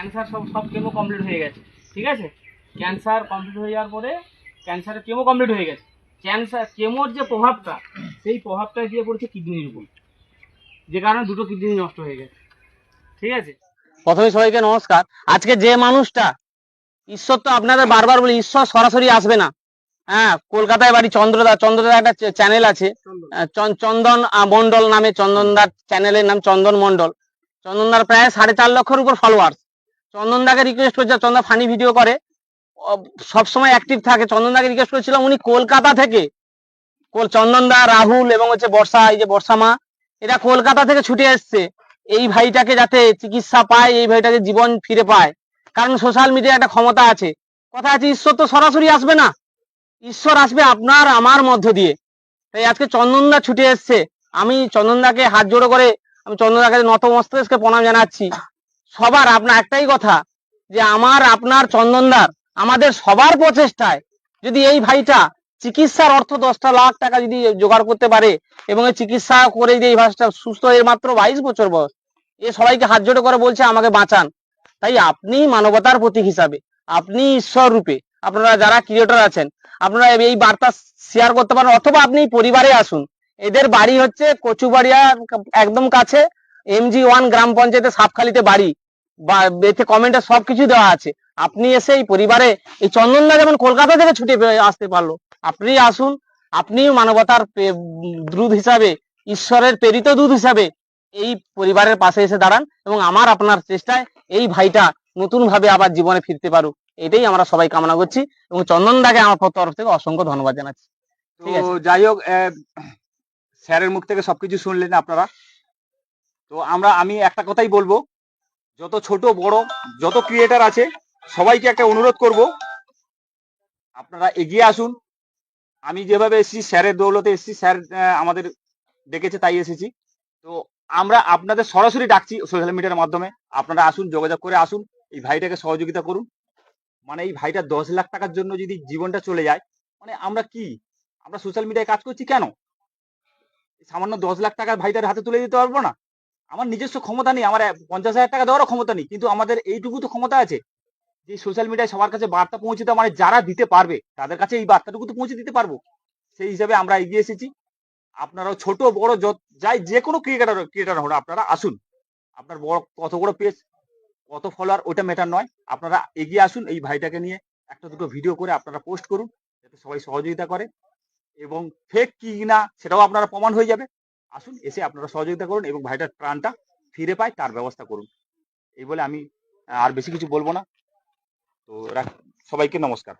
Cancer সব সব chemo complete হয়ে গেছে, ঠিক আছে? ক্যান্সার কমপ্লিট হয়ে যাওয়ার পরে ক্যান্সারের কেমো কমপ্লিট হয়ে গেছে। ক্যান্সার কেমোর যে প্রভাবটা, সেই প্রভাবটা গিয়ে পড়েছে কিডনির উপর। যে কারণে দুটো কিডনি নষ্ট হয়ে গেছে। ঠিক আছে? প্রথমে সবাইকে নমস্কার। আজকে যে মানুষটা, ঈশ্বর তো আপনাদের বারবার বলি, ঈশ্বর সরাসরি আসবে না। হ্যাঁ কলকাতায় বাড়ি চন্দ্রদা চন্দ্রদা একটা চ্যানেল আছে। চন- চন্দন মন্ডল নামে চন্দনদার চ্যানেলের নাম চন্দন মন্ডল চন্দনদার প্রায় সাড়ে চার লক্ষের উপর ফলোয়ার্স চন্দনদাকে রিকোয়েস্ট করছে, চন্দন ফানি ভিডিও করে। সব সময় অ্যাক্টিভ থাকে। চন্দনদাকে রিকোয়েস্ট করেছিলাম উনি কলকাতা থেকে। চন্দনদা রাহুল এবং হচ্ছে বর্ষা, এই যে বর্ষা মা, এরা কলকাতা থেকে ছুটে এসছে। এই ভাইটাকে যাতে চিকিৎসা পায়, এই ভাইটাকে জীবন ফিরে পায়। কারণ সোশ্যাল মিডিয়া একটা ক্ষমতা আছে। কথা আছে, ঈশ্বর তো সরাসরি আসবে না। ঈশ্বর আসবে আপনার, আমার মধ্য দিয়ে। তাই আজকে চন্দনদা ছুটে এসছে। আমি চন্দনদাকে হাত জোড়ো করে, আমি চন্দনদাকে নত মস্তিষ্কে প্রণাম জানাচ্ছি। সবার আপনার একটাই কথা, যে আমার, আপনার চন্দনদার আমাদের সবার প্রচেষ্টায় যদি এই ভাইটা চিকিৎসার অর্থ দশটা লাখ টাকা যদি জোগাড় করতে পারে এবং এই চিকিৎসা করে যদি এই ভাষটা সুস্থ এর মাত্র বাইশ বছর বয়স, এ সবাইকে হাত জোড়ো করে বলছে আমাকে বাঁচান। তাই আপনি মানবতার প্রতীক হিসাবে, আপনি ঈশ্বর রূপে, আপনারা যারা ক্রিয়েটর আছেন, আপনারা এই বার্তা শেয়ার করতে পারেন অথবা আপনি পরিবারে আসুন। এদের বাড়ি হচ্ছে কচুবাড়িয়া, একদম কাছে। এমজি ওয়ান গ্রাম পঞ্চায়েতের সাপখালিতে বাড়ি। বা এতে কমেন্টে সবকিছু দেওয়া আছে। আপনি এসে এই পরিবারে এই চন্দনদা যেমন কলকাতা থেকে ছুটে আসতে পারল আপনি আসুন আপনিও মানবতার দূত হিসাবে ঈশ্বরের প্রেরিত দূত হিসাবে এই পরিবারের পাশে এসে দাঁড়ান এবং আমার আপনার চেষ্টায় এই ভাইটা নতুন ভাবে আবার জীবনে ফিরতে পারুক। এটাই আমরা সবাই কামনা করছি এবং চন্দনদাকে আমার তরফ থেকে অসংখ্য ধন্যবাদ জানাচ্ছি। ঠিক তো যাই হোক স্যারের মুখ থেকে সবকিছু শুনলেন আপনারা। তো আমরা, আমি একটা কথাই বলব, যত ছোট, বড়, যত ক্রিয়েটার আছে, সবাইকে একটা অনুরোধ করব, আপনারা এগিয়ে আসুন। আমি যেভাবে এসেছি, স্যারের দৌলতে এসেছি, স্যার আমাদের ডেকেছে, তাই এসেছি। তো আমরা আপনাদের সরাসরি ডাকছি সোশ্যাল মিডিয়ার মাধ্যমে। আপনারা আসুন, যোগাযোগ করে আসুন, এই ভাইটাকে সহযোগিতা করুন। মানে এই ভাইটা দশ লাখ টাকার জন্য যদি জীবনটা চলে যায় মানে আমরা কি? আমরা সোশ্যাল মিডিয়ায় কাজ করছি কেন? সামান্য দশ লাখ টাকার ভাইটার হাতে তুলে দিতে পারব না? আমার নিজস্ব ক্ষমতা নেই, আমার পঞ্চাশ হাজার টাকা দেওয়ারও ক্ষমতা নেই, কিন্তু আমাদের এইটুকু তো ক্ষমতা আছে যে সোশ্যাল মিডিয়ায় সবার কাছে বার্তা পৌঁছে দেওয়া মানে যারা দিতে পারবে, তাদের কাছে এই বার্তাটুকু তো পৌঁছে দিতে পারব। সেই হিসাবে আমরা এগিয়ে এসেছি। আপনারাও ছোট, বড়, যত, যাই যে কোনো ক্রিকেটার ক্রিয়েটার হলো আপনারা আসুন। আপনার বড়, কত বড় পেজ কত ফলোয়ার ওটা ম্যাটার নয়। আপনারা এগিয়ে আসুন এই ভাইটাকে নিয়ে একটা দুটো ভিডিও করে আপনারা পোস্ট করুন, যাতে সবাই সহযোগিতা করে। এবং ফেক কি না, সেটাও আপনারা প্রমাণ হয়ে যাবে। আসুন, এসে আপনারা সহযোগিতা করুন এবং ভাইটার প্রাণটা ফিরে পায়, তার ব্যবস্থা করুন। এই বলে আমি আর বেশি কিছু বলব না। তো সবাইকে নমস্কার।